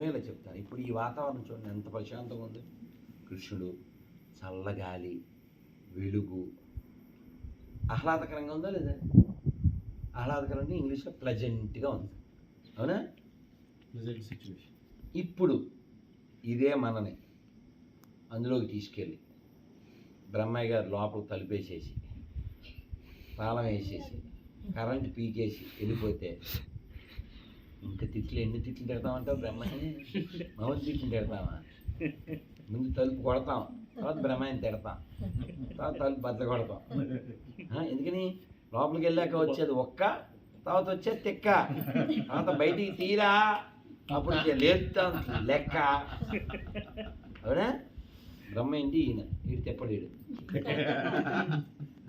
ఇలా చెప్తాను. ఇప్పుడు ఈ వాతావరణం చూడండి ఎంత ప్రశాంతంగా ఉంది. కృష్ణుడు చల్లగాలి వెలుగు. ఆహ్లాదకరంగా ఉందా లేదా? ఆహ్లాదకరంగా ఇంగ్లీష్లో ప్లజెంట్గా ఉంది. అవునా? సిచ్యువేషన్ ఇప్పుడు ఇదే మనని అందులోకి తీసుకెళ్ళి బ్రహ్మయ్య గారు లోపల తలుపేసేసి తాళం వేసేసి కరెంట్ పీకేసి వెళ్ళిపోతే ఇంకా తిట్లు ఎన్ని తిట్లు తిడతామంటావు బ్రహ్మయ్య మామూలు తిట్లు తిడతామా? ముందు తలుపు కొడతాం తర్వాత బ్రహ్మాయిని తిడతాం తర్వాత తలుపు బద్ద కొడతాం. ఎందుకని? లోపలికి వెళ్ళాక వచ్చేది ఒక్క తర్వాత వచ్చేది తిక్క. తర్వాత బయటికి తీరా అప్పుడు లేపుతాం లెక్క. అవునా? బ్రహ్మ ఏంటి? ఈయన. వీడు తెప్పడు వీడు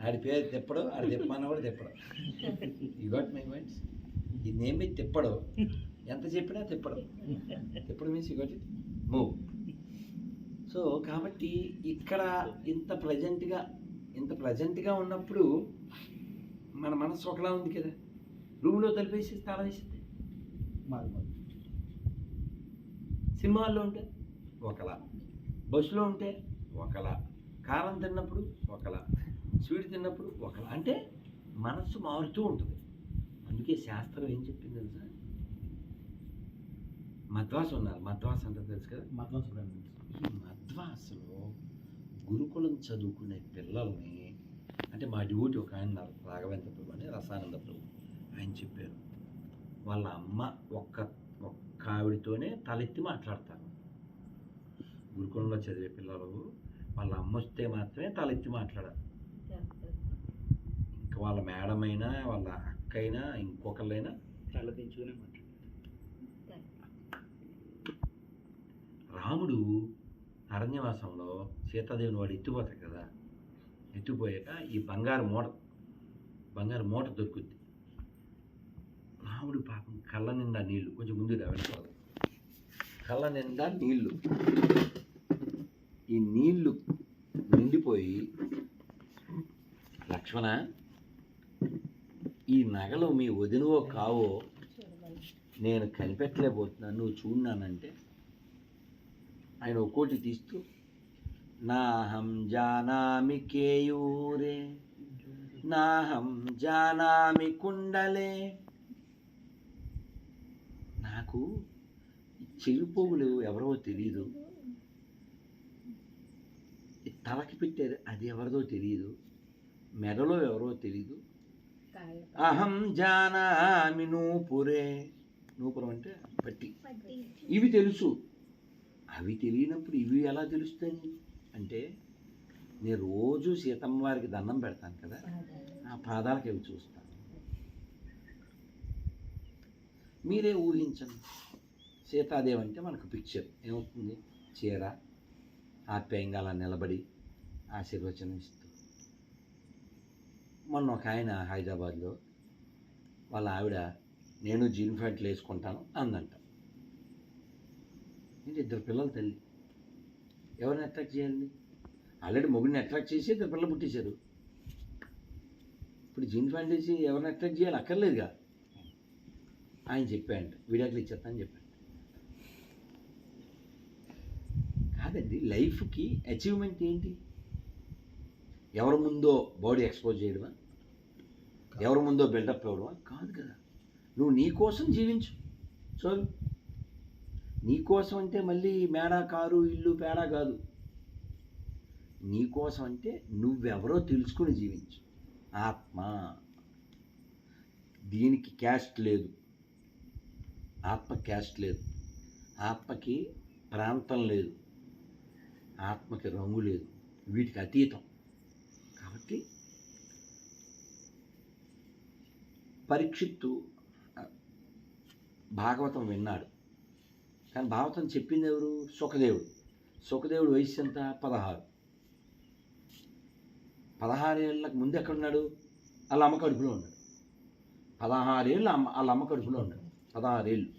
ఆడి పేరు తెప్పడు ఆడి తెప్పమన్న కూడా తెప్పడు. యూ గాట్ మై మైండ్స్ ఇదేమి తిప్పడు. ఎంత చెప్పినా తిప్పడు. తిప్పడు means got it move so కాబట్టి ఇక్కడ ఇంత ప్రజెంట్గా ఇంత ప్రజెంట్గా ఉన్నప్పుడు మన మనసు ఒకలా ఉంది కదా. రూమ్లో తలిపేసి తాళం వేసింది సినిమాల్లో ఉంటే ఒకలా. బస్సులో ఉంటే ఒకలా. కారం తిన్నప్పుడు ఒకలా. స్వీట్ తిన్నప్పుడు ఒకలా. అంటే మనస్సు మారుతూ ఉంటుంది. అందుకే శాస్త్రం ఏం చెప్పింది తెలుసా? మద్వాస్ ఉన్నారు మద్వాస్ అంటే తెలుసు కదా? మద్రాసు బ్రాహ్మణ్స్ ఈ మద్వాసులో గురుకులం చదువుకునే పిల్లల్ని అంటే మా డ్యూటీ ఒక ఆయన ఉన్నారు రాఘవేంద్ర ప్రభు అని రసానంద ప్రభు. ఆయన చెప్పారు వాళ్ళ అమ్మ ఒక్క ఒక్క ఆవిడతోనే తలెత్తి మాట్లాడతారు. గురుకులంలో చదివే పిల్లలు వాళ్ళ అమ్మ వస్తే మాత్రమే తలెత్తి మాట్లాడారు ఇంకా వాళ్ళ మేడం అయినా వాళ్ళ ఒక్కైనా ఇంకొకళ్ళైనా తలదించుకునే మాట్లాడు రాముడు అరణ్యవాసంలో సీతాదేవిని వాడు ఎత్తిపోతాడు కదా. ఎత్తిపోయాక ఈ బంగారు మూట బంగారు మూట దొరుకుద్ది. రాముడు పాపం కళ్ళ నిండా నీళ్ళు కొంచెం ముందు వెళ్ళకూడదు కళ్ళ నిండా నీళ్ళు. ఈ నీళ్ళు నిండిపోయి లక్ష్మణ ఈ నగలు మీ వదినవో కావో నేను కనిపెట్టలేకపోతున్నాను. నువ్వు చూడన్నానంటే ఆయన ఒక్కోటి తీస్తూ నాహం జానామి కేయూరే నాహం జానామి కుండలే. నాకు చెవిపోగులు ఎవరో తెలియదు తలకి పెట్టారు అది ఎవరిదో తెలియదు మెడలో ఎవరో తెలియదు అహం జానామి నూపురే. నూపురం అంటే పట్టి. ఇవి తెలుసు. అవి తెలియనప్పుడు ఇవి ఎలా తెలుస్తాయి? అంటే నేను రోజు సీతమ్మ వారికి దండం పెడతాను కదా ఆ పాదాలకి అవి చూస్తాను. మీరే ఊహించండి. సీతాదేవి అంటే మనకు పిక్చర్ ఏమవుతుంది? చీర ఆప్యాయంగా అలా నిలబడి ఆశీర్వచనం ఇస్తూ మొన్న ఒక ఆయన హైదరాబాద్లో వాళ్ళ ఆవిడ నేను జీన్ ప్యాంట్లు వేసుకుంటాను అందంట. ఏంటి ఇద్దరు పిల్లలు తల్లి? ఎవరిని అట్రాక్ట్ చేయాలి? ఆల్రెడీ మొగుడిని అట్రాక్ట్ చేసి ఇద్దరు పిల్లలు పుట్టేశారు. ఇప్పుడు జీన్ ప్యాంట్ వేసి ఎవరిని అట్రాక్ట్ చేయాలి? అక్కర్లేదుగా. ఆయన చెప్పాయంట విడాకులు ఇచ్చేస్తాను చెప్పాడు కాదండి లైఫ్కి అచీవ్మెంట్ ఏంటి? ఎవరి ముందో బాడీ ఎక్స్పోజ్ చేయడమా? ఎవరి ముందో బిల్డప్ ఇవ్వడమా కాదు కదా. నువ్వు నీ కోసం జీవించు. చాలు నీ కోసం అంటే మళ్ళీ మేడ కారు ఇల్లు పేడ కాదు. నీ కోసం అంటే నువ్వెవరో తెలుసుకుని జీవించు. ఆత్మ. దీనికి క్యాస్ట్ లేదు. ఆత్మ క్యాస్ట్ లేదు. ఆత్మకి ప్రాంతం లేదు. ఆత్మకి రంగు లేదు. వీటికి అతీతం కాబట్టి పరీక్షిత్తు భాగవతం విన్నాడు. కానీ భాగవతం చెప్పింది ఎవరు సుఖదేవుడు సుఖదేవుడు వయసు ఎంత? పదహారు. పదహారేళ్ళకి ముందు ఎక్కడున్నాడు? వాళ్ళ అమ్మ కడుపులో ఉన్నాడు. పదహారేళ్ళు అమ్మ వాళ్ళ అమ్మ కడుపులో ఉన్నాడు. పదహారేళ్ళు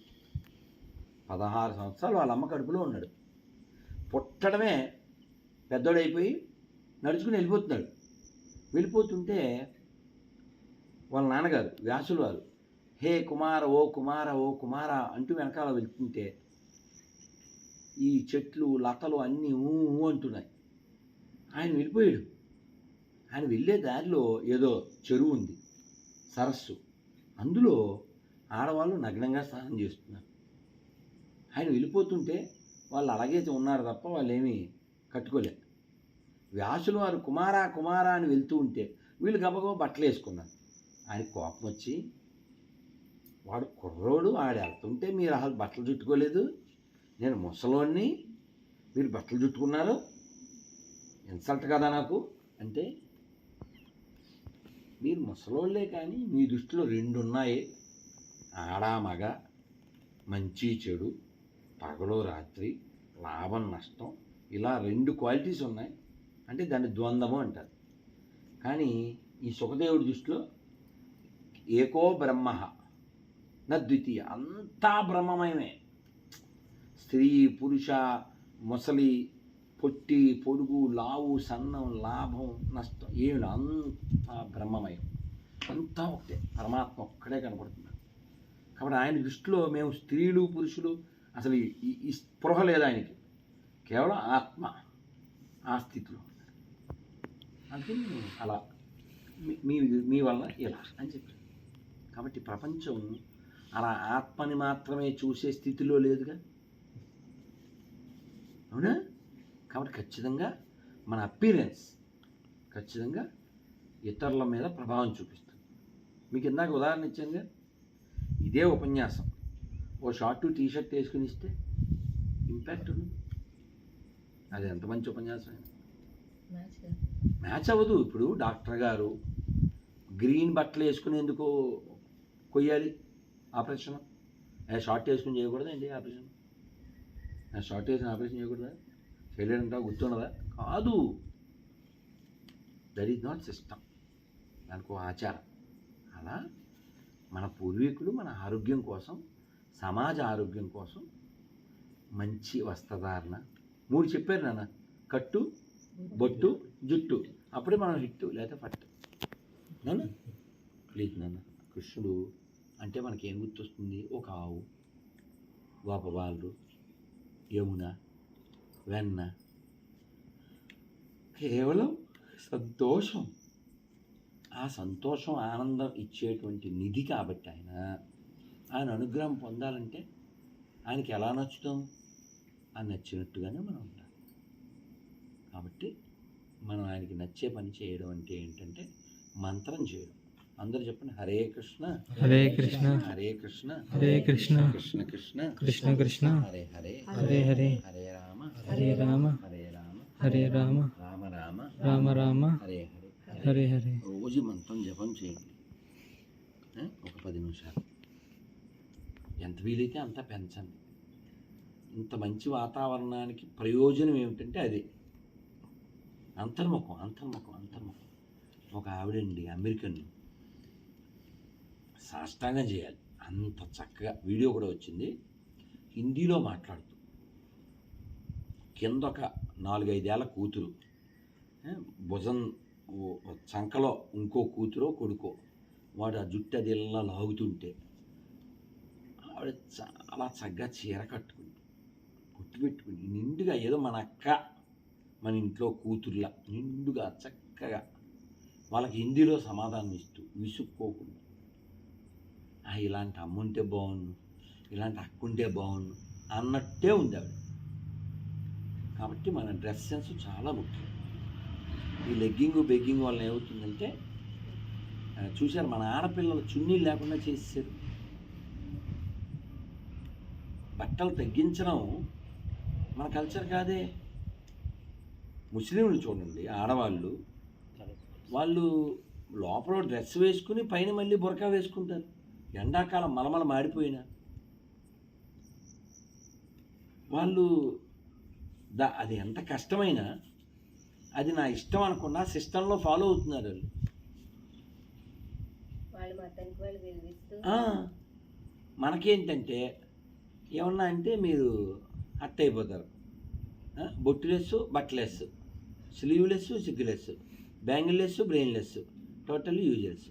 పదహారు సంవత్సరాలు వాళ్ళ అమ్మ కడుపులో ఉన్నాడు. పుట్టడమే పెద్దోడైపోయి నడుచుకుని వెళ్ళిపోతున్నాడు. వెళ్ళిపోతుంటే వాళ్ళ నాన్నగారు వ్యాసులు వారు హే కుమార ఓ కుమార ఓ కుమార అంటూ వెనకాల వెళ్తుంటే ఈ చెట్లు లతలు అన్నీ ఊ ఊ అంటున్నాయి. ఆయన వెళ్ళిపోయాడు. ఆయన వెళ్ళే దారిలో ఏదో చెరువు ఉంది సరస్సు. అందులో ఆడవాళ్ళు నగ్నంగా స్నానం చేస్తున్నారు. ఆయన వెళ్ళిపోతుంటే వాళ్ళు అలాగే ఉన్నారు తప్ప వాళ్ళు ఏమీ కట్టుకోలే వ్యాసులు వారు కుమారా కుమారా అని వెళ్తూ ఉంటే వీళ్ళు గబగబా బట్టలు వేసుకున్నారు. ఆయన కోపం వచ్చి వాడు కుర్రోడు ఆడు వెళ్తుంటే మీరు అసలు బట్టలు చుట్టుకోలేదు? నేను ముసలోడిని మీరు బట్టలు చుట్టుకున్నారు? ఇన్సల్ట్ కదా నాకు? అంటే మీరు ముసలోళ్ళే కానీ మీ దృష్టిలో రెండు ఉన్నాయి ఆడ మగ మంచి చెడు పగలు రాత్రి లాభం నష్టం ఇలా రెండు క్వాలిటీస్ ఉన్నాయి. అంటే దాన్ని ద్వంద్వము అంటారు. కానీ ఈ సుఖదేవుడి దృష్టిలో ఏకో బ్రహ్మ. నా ద్వితీయ. అంతా బ్రహ్మమయమే. స్త్రీ పురుష ముసలి పొట్టి పొడుగు లావు సన్నం లాభం నష్టం ఏమి అంతా బ్రహ్మమయం. అంతా ఒకటే. పరమాత్మ ఒక్కడే కనబడుతున్నాడు కాబట్టి ఆయన దృష్టిలో మేము స్త్రీలు పురుషులు అసలు ఈ- స్పృహ లేదు ఆయనకి. కేవలం ఆత్మ ఆ స్థితిలో అందుకని అలా మీ- మీ వల్ల ఇలా. అని చెప్పి కాబట్టి ప్రపంచం అలా ఆత్మని మాత్రమే చూసే స్థితిలో లేదుగా. అవునా? కాబట్టి ఖచ్చితంగా మన అపీరెన్స్ ఖచ్చితంగా ఇతరుల మీద ప్రభావం చూపిస్తుంది. మీకు ఇందాక ఉదాహరణ ఇచ్చానుగా? ఇదే ఉపన్యాసం. ఓ షార్ట్ టీ షర్ట్ వేసుకుని ఇస్తే ఇంపాక్ట్ ఉంది. అది ఎంత మంచి ఉపన్యాసం మ్యాచ్ అవ్వదు. ఇప్పుడు డాక్టర్ గారు గ్రీన్ బట్టలు వేసుకునేందుకు కొయ్యాలి ఆపరేషన్. ఏ షార్ట్ వేసుకుని చేయకూడదండి ఆపరేషన్? ఆ షార్ట్ వేసిన ఆపరేషన్ చేయకూడదా? చేయలేదంటా గుర్తుండదా? కాదు. That is not system. దానికి ఆచారం. అలా మన పూర్వీకులు మన ఆరోగ్యం కోసం సమాజ ఆరోగ్యం కోసం మంచి వస్త్రధారణ. మూడు చెప్పారు నాన్న. కట్టు బొట్టు జుట్టు. అప్పుడే మనం హిట్టు లేకపోతే పట్టు నాన్న ప్లీజ్ నాన్న. కృష్ణుడు అంటే మనకి ఏం గుర్తొస్తుంది? ఒక ఆవు వాపవాళ్ళు యమున వెన్న. కేవలం సంతోషం. ఆ సంతోషం ఆనందం ఇచ్చేటువంటి నిధి కాబట్టి ఆయన ఆయన అనుగ్రహం పొందాలంటే ఆయనకి ఎలా నచ్చుతాం? ఆ నచ్చినట్టుగానే మనం ఉండాలి. కాబట్టి మనం ఆయనకి నచ్చే పని చేయడం అంటే ఏంటంటే మంత్రం చేయడం. అందరూ చెప్పండి. హరే కృష్ణ. హరే కృష్ణ. హరే కృష్ణ. హరే కృష్ణ. కృష్ణ. కృష్ణ కృష్ణ. కృష్ణ హరే హరే. హరే హరే. హరే రామ. హరే రామ. హరే రామ. హరే రామ. రామ రామ. రామ రామ. హరే హరే. హరే హరే. రోజు మంత్రం జపం చేయండి? ఒక పది నిమిషాలు. ఎంత వీలైతే అంత పెంచండి. ఇంత మంచి వాతావరణానికి ప్రయోజనం ఏమిటంటే అది. అంతర్ముఖం అంతర్ముఖం అంతర్ముఖం. ఒక ఆవిడండి అమెరికన్ సాష్టాంగం చేయాలి అంత చక్కగా వీడియో కూడా వచ్చింది. హిందీలో మాట్లాడుతూ. కింద ఒక నాలుగైదేళ్ళ కూతురు. భుజం ఓ- చంకలో ఇంకో కూతురో కొడుకో. వాడు ఆ జుట్టు అది ఇలా లాగుతుంటే ఆవిడ చాలా చక్కగా చీర కట్టుకుంది. పొట్టు పెట్టుకుని నిండుగా ఏదో మన అక్క మన ఇంట్లో కూతుర్లా. నిండుగా చక్కగా. వాళ్ళకి హిందీలో సమాధానం ఇస్తూ విసుక్కోకుండా. ఇలాంటి అమ్ముంటే బాగుండు ఇలాంటి అక్క ఉంటే బాగుండు అన్నట్టే ఉంది ఆవిడ. కాబట్టి మన డ్రెస్ సెన్స్ చాలా ముఖ్యం. ఈ లెగ్గింగ్ బెగ్గింగ్ వల్ల ఏమవుతుందంటే చూశారు మన ఆడపిల్లలు చున్నీలు లేకుండా చేసేసారు. బట్టలు తగ్గించడం మన కల్చర్ కాదే. ముస్లింలు చూడండి ఆడవాళ్ళు. వాళ్ళు లోపల డ్రెస్ వేసుకుని పైన మళ్ళీ బురకా వేసుకుంటారు. ఎండాకాలం మలమల మాడిపోయినా వాళ్ళు దా అది ఎంత కష్టమైనా అది నా ఇష్టం అనుకున్నా సిస్టంలో ఫాలో అవుతున్నారు వాళ్ళు. మనకేంటంటే ఏమన్నా అంటే మీరు హట్ అయిపోతారు ఆ, బొట్టులెస్ బట్టలెస్ స్లీవ్లెస్ సిగ్గులెస్ బ్యాంగిల్లెస్ బ్రెయిన్లెస్ టోటల్లీ యూజర్స్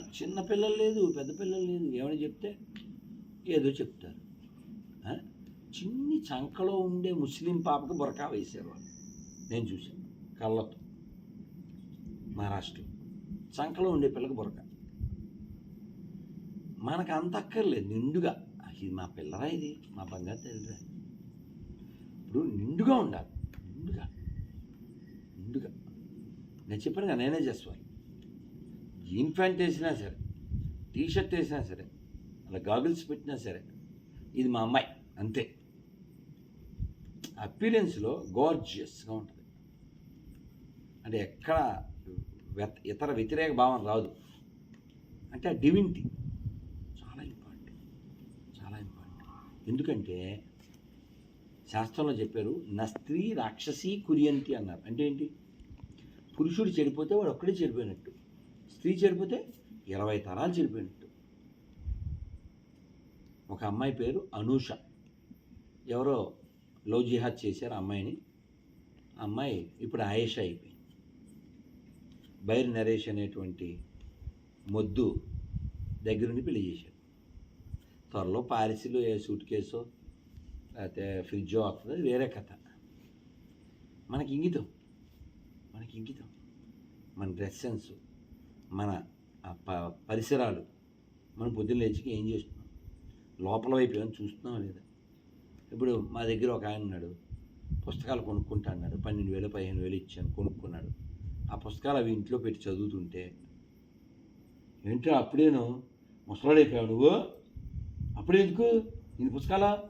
చిన్న పిల్లలు లేదు పెద్ద పిల్లలు లేదు ఏమని చెప్తే ఏదో చెప్తారు. చిన్ని చంకలో ఉండే ముస్లిం పాపకు బురకా వేశారు వాళ్ళు నేను చూశాను కళ్ళతో. మహారాష్ట్రం చంకలో ఉండే పిల్లకి బురక. మనకు అంత అక్కర్లేదు నిండుగా. ఇది మా పిల్లరా ఇది? మా బంగారు తల్లిరా. ఇప్పుడు నిండుగా ఉండాలి నిండుగా. నిండుగా. నేను చెప్పాను కదా నేనే చేస్తాను జీన్ ప్యాంట్ వేసినా సరే టీ షర్ట్ వేసినా సరే అలా గాగుల్స్ పెట్టినా సరే ఇది మా అమ్మాయి అంతే. అపీరెన్స్లో గోర్జియస్గా ఉంటుంది. అంటే ఎక్కడ ఇతర వ్యతిరేక భావం రాదు. అంటే ఆ డివినిటీ చాలా ఇంపార్టెంట్ చాలా ఇంపార్టెంట్ ఎందుకంటే శాస్త్రంలో చెప్పారు నా స్త్రీ రాక్షసి కురియంతి అన్నారు. అంటే ఏంటి? పురుషుడు చెడిపోతే వాడు ఒక్కడే చెడిపోయినట్టు. స్త్రీ జరిపితే ఇరవై తరాలు చెడిపోయినట్టు ఒక అమ్మాయి పేరు అనూష. ఎవరో లవ్ జిహాద్ చేశారు అమ్మాయిని. అమ్మాయి ఇప్పుడు ఆయేష అయిపోయింది. బైర్ నరేష్ అనేటువంటి మొద్దు దగ్గరుండి పెళ్ళి చేశాడు. త్వరలో పారిస్లో ఏ సూట్ కేసో లేకపోతే ఫ్రిడ్జో వస్తుంది వేరే కథ. మనకి ఇంగితం. మనకి ఇంగితం. మన డ్రెస్ సెన్స్. మన ఆ ప- పరిసరాలు. మనం పొద్దున్న లేచికి ఏం చేస్తున్నాం? లోపల వైపు ఏమైనా చూస్తున్నాం లేదా? ఇప్పుడు మా దగ్గర ఒక ఆయన ఉన్నాడు. పుస్తకాలు కొనుక్కుంటా అన్నాడు. పన్నెండు వేలు పదిహేను వేలు ఇచ్చాను కొనుక్కున్నాడు. ఆ పుస్తకాలు అవి ఇంట్లో పెట్టి చదువుతుంటే ఏంటో అప్పుడేను? ముసలాడైపోయావు నువ్వు? అప్పుడే ఎందుకు? నీ పుస్తకాలా?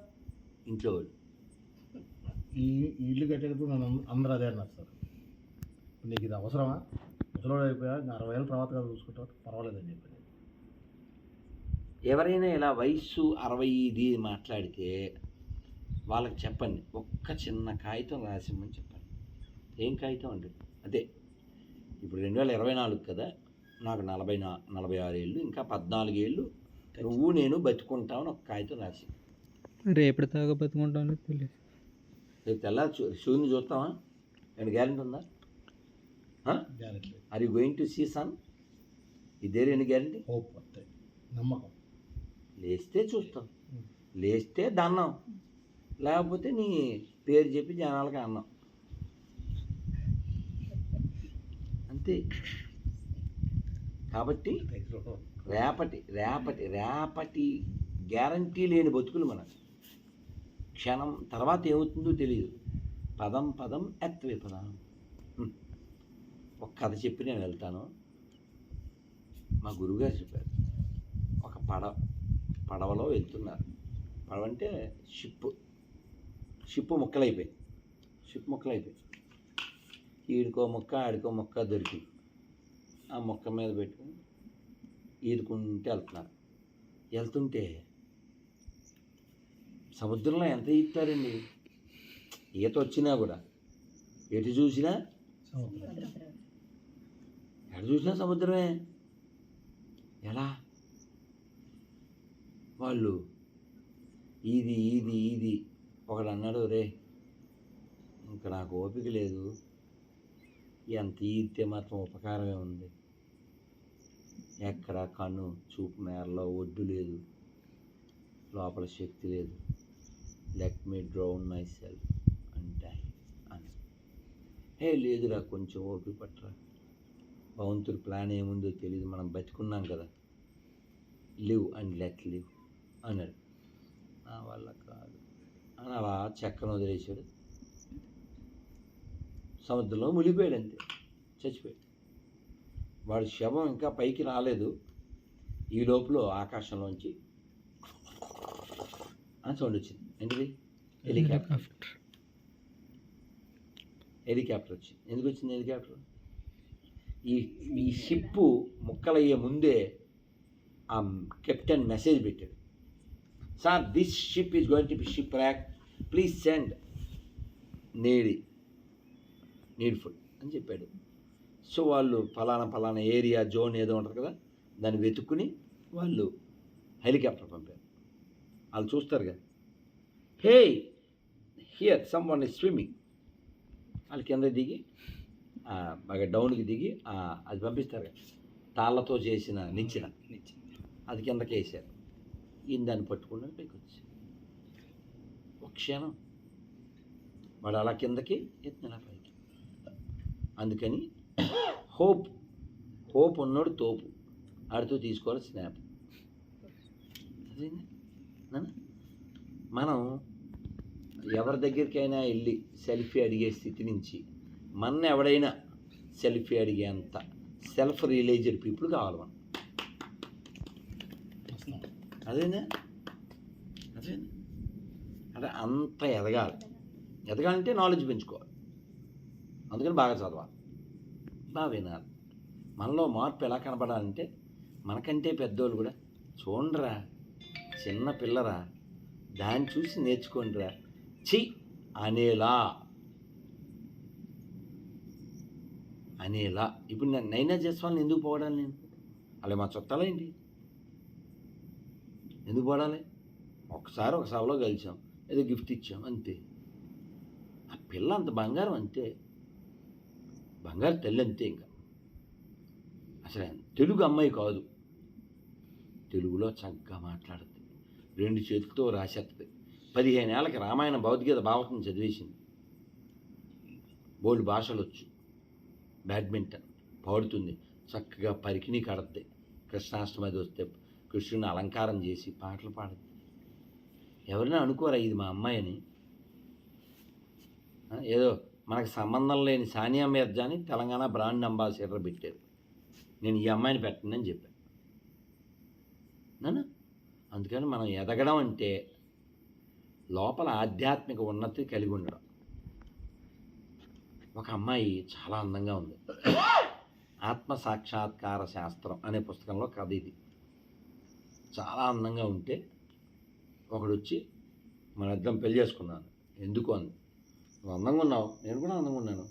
ఇంట్లో వాళ్ళు. ఈ ఇల్లు కట్టేటప్పుడు మనం అందరూ అదే అన్నారు సార్. నీకు ఇది అవసరమా? ముసలోడు అయిపోయా ఇంకా అరవై ఏళ్ళ తర్వాత కదా చూసుకుంటావు పర్వాలేదని చెప్పాను. ఎవరైనా ఇలా వయస్సు అరవై ఇది మాట్లాడితే వాళ్ళకి చెప్పండి. ఒక్క చిన్న కాగితం రాసిమ్మని చెప్పండి. ఏం కాగితం అండి? అదే. ఇప్పుడు రెండు వేల ఇరవై నాలుగు కదా నాకు నలభై నా నలభై ఆరు ఏళ్ళు ఇంకా పద్నాలుగు ఏళ్ళు నువ్వు నేను బతుకుంటామని ఒక కాగితం రాసి. రేపటి దాకా బతుకుంటాను తెలియదు. రేపు తెల్లారి చూ చూస్తావా? నేను గ్యారెంటీ ఉందా? Are you going to see son ఇదే ఎన్ని గ్యారెంటీ హోప్ నమ్మకం. లేస్తే చూస్తాం. లేస్తే దన్నం లేకపోతే నీ పేరు చెప్పి జనాలకి అన్నం. అంతే. కాబట్టి రేపటి రేపటి రేపటి గ్యారంటీ లేని బతుకులు మనకు. క్షణం తర్వాత ఏమవుతుందో తెలియదు. పదం పదం ఎత్వే పదం. హ్మ్. ఒక కథ చెప్పి నేను వెళ్తాను. మా గురువుగారు చెప్పారు ఒక పడవ పడవలో వెళ్తున్నారు. పడవ అంటే షిప్ షిప్ ముక్కలైపోయింది షిప్ ముక్కలైపోయింది ఈడుకో ముక్క ఆడికో ముక్క దొరికి ఆ మొక్క మీద పెట్టుకుని ఈదుకుంటే వెళ్తున్నారు. వెళ్తుంటే సముద్రంలో ఎంత ఈతారండి ఈత వచ్చినా కూడా ఎటు చూసినా ఎక్కడ చూసినా సముద్రమే. ఎలా? వాళ్ళు ఇది ఇది ఇది. ఒకడు అన్నాడు రే ఇంకా నాకు ఓపిక లేదు. ఎంత ఈతే మాత్రం ఉపకారమే ఉంది. ఎక్కడ కన్ను చూపు మేరలో ఒడ్డు లేదు. లోపల శక్తి లేదు. Let me drown my self అంటే అని. హే లేదురా కొంచెం ఓపిక పట్టరా. భగవంతుడి ప్లాన్ ఏముందో తెలియదు మనం బతుకున్నాం కదా. లివ్ అండ్ లెట్ లివ్ అన్నాడు. నా వల్ల కాదు. అని అలా చెక్కను వదిలేశాడు. సముద్రంలో మునిగిపోయాడు అంతే. చచ్చిపోయాడు. వాడి శవం ఇంకా పైకి రాలేదు. ఈ లోపల ఆకాశంలోంచి అని సౌండ్ వచ్చింది. ఏంటిది హెలికాప్టర్ హెలికాప్టర్ వచ్చింది. ఎందుకు వచ్చింది హెలికాప్టర్ ఈ ఈ షిప్పు ముక్కలయ్యే ముందే ఆ కెప్టెన్ మెసేజ్ పెట్టాడు. Sir this ship is going to be ship wreck please send need needful అని చెప్పాడు. సో వాళ్ళు ఫలానా ఫలానా ఏరియా జోన్ ఏదో ఉంటుంది కదా దాన్ని వెతుక్కుని వాళ్ళు హెలికాప్టర్ పంపారు. వాళ్ళు చూస్తారు కదా. Hey here someone is swimming వాళ్ళు కింద దిగి బాగా డౌన్కి దిగి అది పంపిస్తారు. తాళ్ళతో చేసిన నిచ్చిన. అది కిందకి వేసారు ఈయన దాన్ని పట్టుకుని పైకి వచ్చి క్షణం వాడు అలా కిందకి ఎత్తున పైకి. అందుకని హోప్ హోప్ ఉన్నోడు తోపు. ఆడితో తీసుకోవాలి స్నాప్. మనం ఎవరి దగ్గరికైనా వెళ్ళి సెల్ఫీ అడిగే స్థితి నుంచి మన ఎవడైనా సెల్ఫీ అడిగేంత సెల్ఫ్ రియలైజ్డ్ పీపుల్ కావాలి మనం. అదేనా అదేనా అంటే అంత ఎదగాలి. ఎదగాలంటే నాలెడ్జ్ పెంచుకోవాలి. అందుకని బాగా చదవాలి. బాగా వినాలి. మనలో మార్పు ఎలా కనపడాలంటే మనకంటే పెద్దోళ్ళు కూడా చూడరా చిన్న పిల్లరా దాన్ని చూసి నేర్చుకోండిరా. చి అనేలా. అనేలా. ఇప్పుడు నేను నైనా జస్వాల్ని ఎందుకు పోవడాలి నేను? అలా మా చుట్టాలేంటి ఎందుకు పడాలి ఒకసారి ఒక సభలో కలిసాం ఏదో గిఫ్ట్ ఇచ్చాం అంతే. ఆ పిల్ల అంత బంగారం అంతే బంగారు తల్లి అంతే ఇంకా. అసలు తెలుగు అమ్మాయి కాదు. తెలుగులో చక్కగా మాట్లాడుతుంది రెండు చేతులతో రాసేస్తుంది పదిహేను ఏళ్ళకి రామాయణ భగవద్గీత భావతను చదివేసింది. బోల్డ్ భాషలు వచ్చు బ్యాడ్మింటన్ పాడుతుంది. చక్కగా పరికిణి కడద్ది. కృష్ణాష్టమి అది వస్తే కృష్ణుని అలంకారం చేసి పాటలు పాడద్ది. ఎవరైనా అనుకోరా ఇది మా అమ్మాయిని ఏదో మనకు సంబంధం లేని సానియా మీర్జా అని తెలంగాణ బ్రాండ్ అంబాసిడర్ పెట్టారు. నేను ఈ అమ్మాయిని పెట్టనని చెప్పాను. నన్ను అందుకని మనం ఎదగడం అంటే లోపల ఆధ్యాత్మిక ఉన్నతి కలిగి ఉండడం. ఒక అమ్మాయి చాలా అందంగా ఉంది. ఆత్మ సాక్షాత్కార శాస్త్రం అనే పుస్తకంలో కథ ఇది. చాలా అందంగా ఉంటే ఒకడు వచ్చి మన ఇద్దరం పెళ్ళి చేసుకున్నాను. ఎందుకు? అని. నువ్వు అందంగా ఉన్నావు. నేను కూడా అందంగా ఉన్నాను.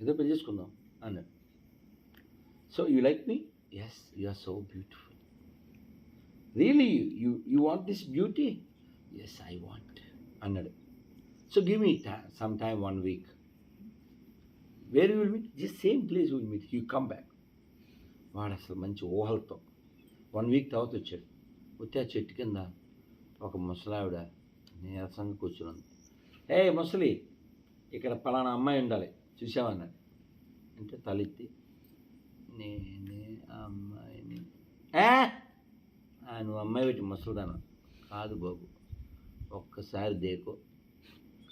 ఏదో పెళ్ళి చేసుకుందాం. అన్నాడు. So you like me? Yes you are so beautiful really you you want this beauty yes I want అన్నాడు. So give me some time one week where will meet just same place will meet you come back వాడు అసలు మంచి ఊహలతో. One week తర్వాత వచ్చాడు. వచ్చి ఆ చెట్టు కింద ఒక ముసలావిడ నీరసంగా కూర్చుని ఏ ముసలి ఇక్కడ పలానా అమ్మాయి ఉండాలి. చూసావన్నాడు అంటే తలెత్తి నేనే అమ్మాయిని. ఏ? నువ్వు అమ్మాయి పెట్టి ముసలిదాను? కాదు బాబు. ఒక్కసారి దేకో.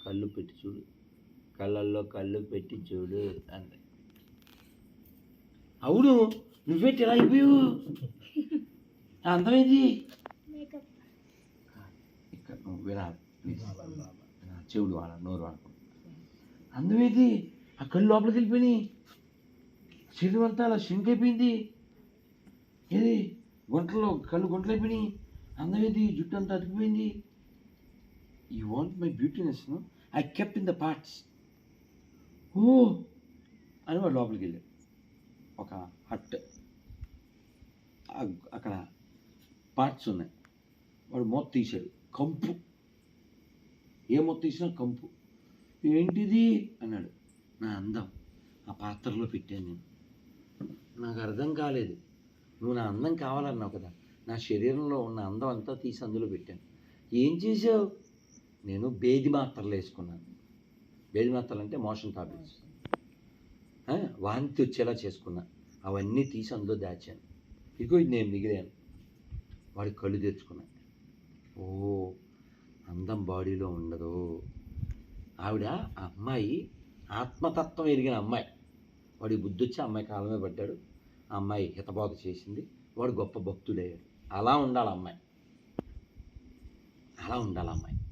కళ్ళు పెట్టి చూడు. కళ్ళల్లో కళ్ళు పెట్టి చూడు అంతే అవును నువ్వెట్టి ఎలా అయిపోయావు అందమైంది అందమేంది ఇక్కడ నువ్వు వినాలి ప్లీజ్ చెవుడు వాడ నోరు వాడకు అందమేంది ఆ కళ్ళు లోపలికి వెళ్ళిపోయినాయి. శరీరం అంతా అలా షింక్ అయిపోయింది. ఏది? గుంటలో కళ్ళు గుంటలు అయిపోయినాయి. అందమేంది జుట్టు అంతా అతికిపోయింది. You want my beautiness I kept in the parts ఓ! అని వాడు లోపలికి వెళ్ళాడు ఒక హట్. అక్కడ పార్ట్స్ ఉన్నాయి. వాడు మొత్తం తీశాడు. కంపు. ఏ మొత్తం తీసినా కంపు. ఏంటిది? అన్నాడు. నా అందం. ఆ పాత్రలో పెట్టాను నేను. నాకు అర్థం కాలేదు. నువ్వు నా అందం కావాలన్నావు కదా. నా శరీరంలో ఉన్న అందం అంతా తీసి అందులో పెట్టాను. ఏం చేసావు నేను బేది మాత్రలు వేసుకున్నాను. బేది అంటే మోషన్ టాబ్లెట్స్. వాంతి వచ్చేలా చేసుకున్నా. అవన్నీ తీసి అందులో దాచాను. ఇదిగో ఇది నేను మిగిలాను. వాడి కళ్ళు తెచ్చుకున్నా ఓ అందం బాడీలో ఉండదు. ఆవిడ ఆ అమ్మాయి ఆత్మతత్వం ఎరిగిన అమ్మాయి. వాడి బుద్ధి వచ్చి ఆ అమ్మాయి కాలమే పడ్డాడు. ఆ అమ్మాయి హితబోధ చేసింది. వాడు గొప్ప భక్తుడయ్యాడు. అలా ఉండాలి అమ్మాయి. అలా ఉండాలి అమ్మాయి.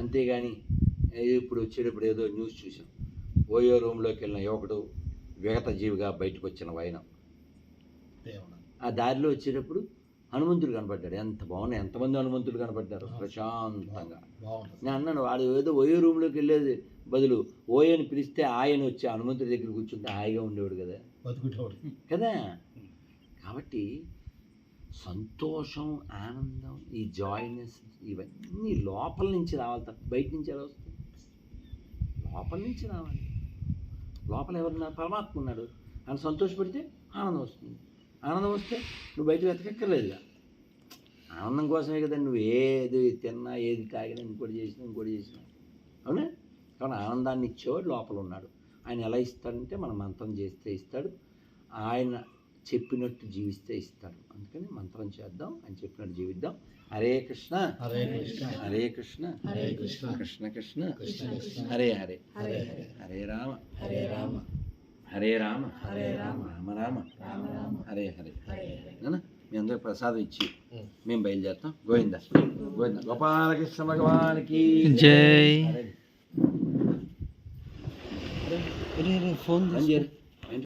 అంతేగాని ఇప్పుడు వచ్చేటప్పుడు ఏదో న్యూస్ చూసాం ఓయో రూమ్లోకి వెళ్ళిన యువకుడు విగత జీవిగా బయటకు వచ్చిన వైనం ఆ దారిలో వచ్చేటప్పుడు హనుమంతుడు కనపడ్డాడు. ఎంత బాగున్నాయి ఎంతమంది హనుమంతుడు కనపడ్డారు? ప్రశాంతంగా. నేను అన్నాను వాడు ఏదో ఓయో రూమ్లోకి వెళ్ళేది బదులు ఓయని పిలిస్తే ఆయన వచ్చి హనుమంతుడి దగ్గర కూర్చుంటే హాయిగా ఉండేవాడు కదా. కదా? కాబట్టి సంతోషం ఆనందం ఈ జాయినెస్ ఇవన్నీ లోపల నుంచి రావాలి తప్ప బయట నుంచి ఎలా వస్తుంది లోపల నుంచి రావాలి. లోపల ఎవరున్నారు పరమాత్మ ఉన్నాడు ఆయన సంతోషపడితే ఆనందం వస్తుంది. ఆనందం వస్తే నువ్వు బయట వెతకక్కర్లేదుగా. ఆనందం కోసమే కదా నువ్వు ఏది తిన్నా ఏది తాగినా ఇంకోటి చేసినా ఇంకోటి చేసినా. అవునా? కానీ ఆనందాన్ని ఇచ్చేవాడు లోపల ఉన్నాడు. ఆయన ఎలా ఇస్తాడంటే మనం మంత్రం చేస్తే ఇస్తాడు. ఆయన చెప్పినట్టు జీవిస్తే ఇస్తాడు అందుకని మంత్రం చేద్దాం ఆయన చెప్పినట్టు జీవిద్దాం. హరే కృష్ణ. హరే కృష్ణ. హరే కృష్ణ. హరే కృష్ణ. కృష్ణ కృష్ణ. కృష్ణ హరే హరే. హరే రామ. హరే రామ. హరే రామ. హరే రామ. రామ రామ. రామ రామ. హరే హరే. మీ అందరికి ప్రసాదం ఇచ్చి. మేము బయలుదేరుతాం. గోవింద. గోవింద. గోపాలకృష్ణ భగవానికి. జై. హరే. ఫోన్